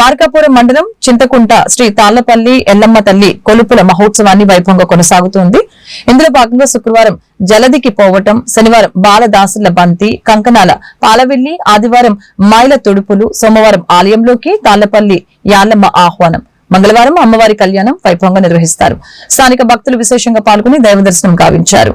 మార్కాపురం మండలం చింతకుంట శ్రీ తాళ్ళపల్లి ఎల్లమ్మ తల్లి కొలుపుల మహోత్సవాన్ని వైభవంగా కొనసాగుతోంది. ఇందులో భాగంగా శుక్రవారం జలదికి పోవటం శనివారం బాలదాసుల బంతి కంకణాల పాలవెల్లి ఆదివారం మైల తుడుపులు సోమవారం ఆలయంలోకి తాళ్ళపల్లి యాళ్ళమ్మ ఆహ్వానం. మంగళవారం అమ్మవారి కళ్యాణం వైభవంగా నిర్వహిస్తారు. స్థానిక భక్తులు విశేషంగా పాల్గొని దైవ దర్శనం గావించారు.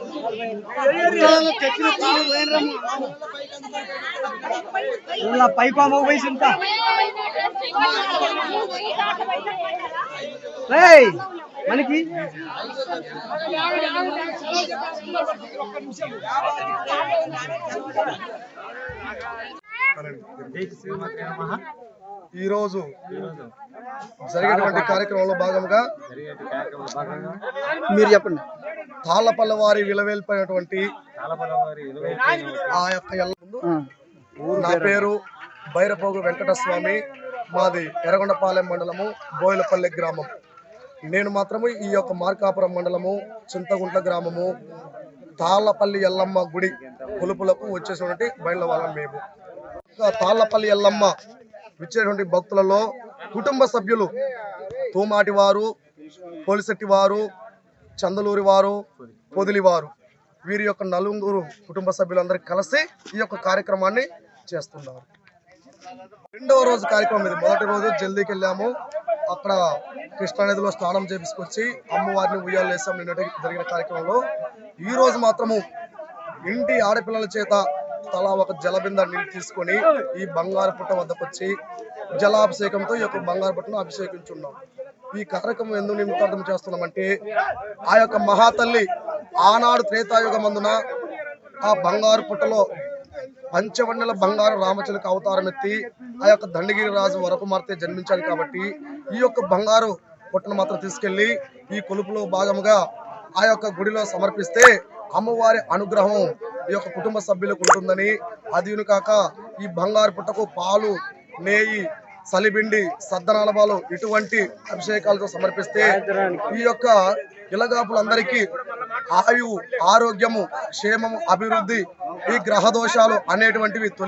ఇలా పైపా సింత. రేయ్ మనకి ఈరోజు జరిగేటువంటి కార్యక్రమంలో భాగంగా మీరు చెప్పండి. తాళ్ళపల్ల వారి విలవేల్పోయినటువంటి ఆ యొక్క నా పేరు బైరపోగు వెంకటస్వామి. మాది ఎర్రగొండపాలెం మండలము బోయలపల్లి గ్రామం. నేను మాత్రము ఈ యొక్క మార్కాపురం మండలము చింతగుంట గ్రామము తాళ్ళపల్లి ఎల్లమ్మ గుడి కొలుపులకు వచ్చేసినటువంటి బయళ్ళ వాళ్ళం మేము. ఇంకా తాళ్ళపల్లి ఎల్లమ్మ విచ్చేటువంటి భక్తులలో కుటుంబ సభ్యులు తూమాటి వారు పోలిశెట్టి వారు చందలూరి వారు పొదిలి వారు వీరి యొక్క నలుగురు కుటుంబ సభ్యులందరూ కలిసి ఈ యొక్క కార్యక్రమాన్ని చేస్తున్నారు. రెండవ రోజు కార్యక్రమం ఇది. మొదటి రోజు జల్దీకి వెళ్ళాము. అక్కడ కృష్ణానదిలో స్నానం చేపించుకొచ్చి అమ్మవారిని ఉయ్యాలు వేసాం నిన్నటి జరిగిన కార్యక్రమంలో ఈ రోజు మాత్రము ఇంటి ఆడపిల్లల చేత తలా ఒక జలబింద నీళ్ళు తీసుకొని ఈ బంగారు పుట్ట వద్దకు వచ్చి జలాభిషేకంతో ఈ యొక్క బంగారు పుట్టను అభిషేకించున్నాం. ఈ కార్యక్రమం ఎందుకు నిమిత్తార్థం చేస్తున్నామంటే ఆ యొక్క మహాతల్లి ఆనాడు త్రేతాయుగమందున ఆ బంగారు పుట్టలో పంచవన్నెల బంగారు రామచిలక అవతారం ఎత్తి ఆ యొక్క దండగిరి రాజు వరకుమార్తె జన్మించాడు కాబట్టి ఈ యొక్క బంగారు పుట్టను మాత్రం తీసుకెళ్ళి ఈ కొలుపులో భాగముగా ఆ యొక్క గుడిలో సమర్పిస్తే అమ్మవారి అనుగ్రహం ఈ యొక్క కుటుంబ సభ్యులకు ఉంటుందని. అదిను కాక ఈ బంగారు పుట్టకు పాలు నేయి సలిబిండి సద్దనాలబాలు ఇటువంటి అభిషేకాలతో సమర్పిస్తే ఈ యొక్క ఇలగాపులందరికీ ఆయువు ఆరోగ్యము క్షేమము అభివృద్ధి ఈ గ్రహ దోషాలు అనేటువంటివి తొలి